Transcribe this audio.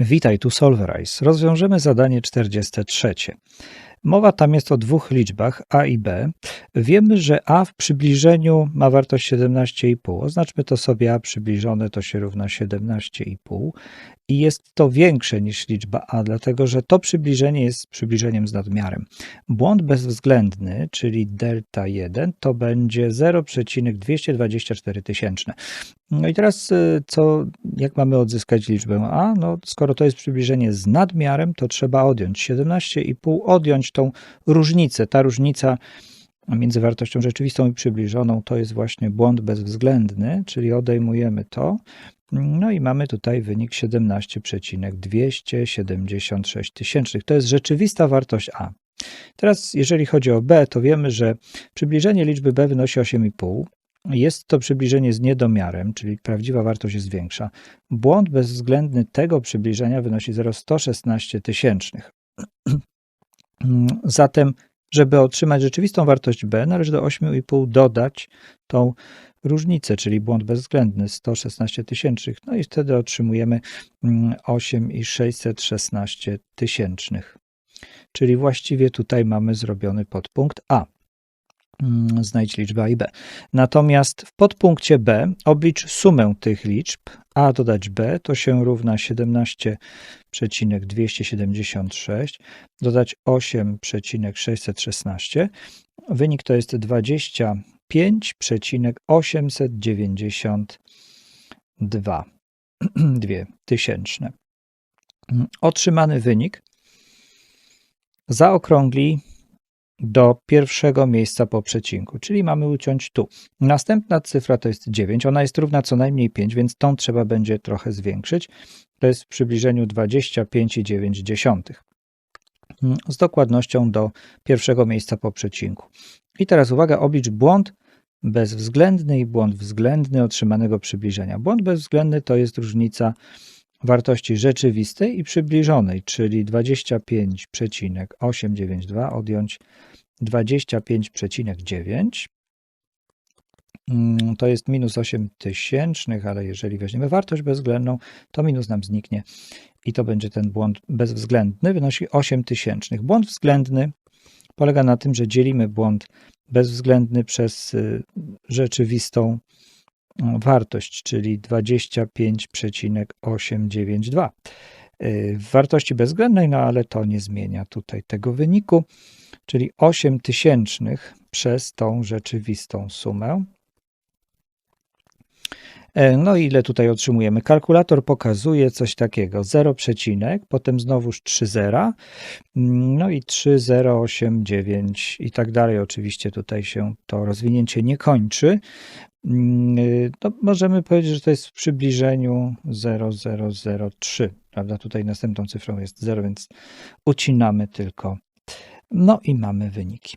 Witaj, tu Solverize. Rozwiążemy zadanie 43. Mowa tam jest o dwóch liczbach a i b. Wiemy, że a w przybliżeniu ma wartość 17,5. Oznaczmy to sobie a przybliżone to się równa 17,5 i jest to większe niż liczba a, dlatego że to przybliżenie jest przybliżeniem z nadmiarem. Błąd bezwzględny, czyli delta 1, to będzie 0,224 tysięczne. No i teraz y, co, jak mamy odzyskać liczbę a? No, skoro to jest przybliżenie z nadmiarem, to trzeba odjąć 17,5, odjąć tą różnicę. Ta różnica między wartością rzeczywistą i przybliżoną to jest właśnie błąd bezwzględny, czyli odejmujemy to. No i mamy tutaj wynik 17,276 tysięcznych. To jest rzeczywista wartość a. Teraz, jeżeli chodzi o b, to wiemy, że przybliżenie liczby b wynosi 8,5. Jest to przybliżenie z niedomiarem, czyli prawdziwa wartość jest większa. Błąd bezwzględny tego przybliżenia wynosi 0,116 tysięcznych. Zatem, żeby otrzymać rzeczywistą wartość b, należy do 8,5 dodać tą różnicę, czyli błąd bezwzględny 116 tysięcznych, no i wtedy otrzymujemy 8,616 tysięcznych. Czyli właściwie tutaj mamy zrobiony podpunkt A. Mm, znajdź liczbę A i B. Natomiast w podpunkcie B oblicz sumę tych liczb. A dodać B to się równa 17,276, dodać 8,616. Wynik to jest 25,892 dwie tysięczne. Otrzymany wynik zaokrągli do pierwszego miejsca po przecinku, czyli mamy uciąć tu. Następna cyfra to jest 9, ona jest równa co najmniej 5, więc tą trzeba będzie trochę zwiększyć. To jest w przybliżeniu 25,9 z dokładnością do pierwszego miejsca po przecinku. I teraz uwaga, oblicz błąd bezwzględny i błąd względny otrzymanego przybliżenia. Błąd bezwzględny to jest różnica wartości rzeczywistej i przybliżonej, czyli 25,892 odjąć 25,9 mm, to jest minus 8 tysięcznych, ale jeżeli weźmiemy wartość bezwzględną, to minus nam zniknie i to będzie ten błąd bezwzględny, wynosi 8 tysięcznych. Błąd względny polega na tym, że dzielimy błąd bezwzględny przez y, rzeczywistą wartość, czyli 25,892 y, w wartości bezwzględnej, no ale to nie zmienia tutaj tego wyniku, czyli 8 tysięcznych przez tą rzeczywistą sumę. E, no ile tutaj otrzymujemy? Kalkulator pokazuje coś takiego, 0, przecinek, potem znowuż 3 zera, mm, no i 3, 0, 8, 9 i tak dalej. Oczywiście tutaj się to rozwinięcie nie kończy. To możemy powiedzieć, że to jest w przybliżeniu 0,003, prawda? Tutaj następną cyfrą jest 0, więc ucinamy tylko. No i mamy wyniki.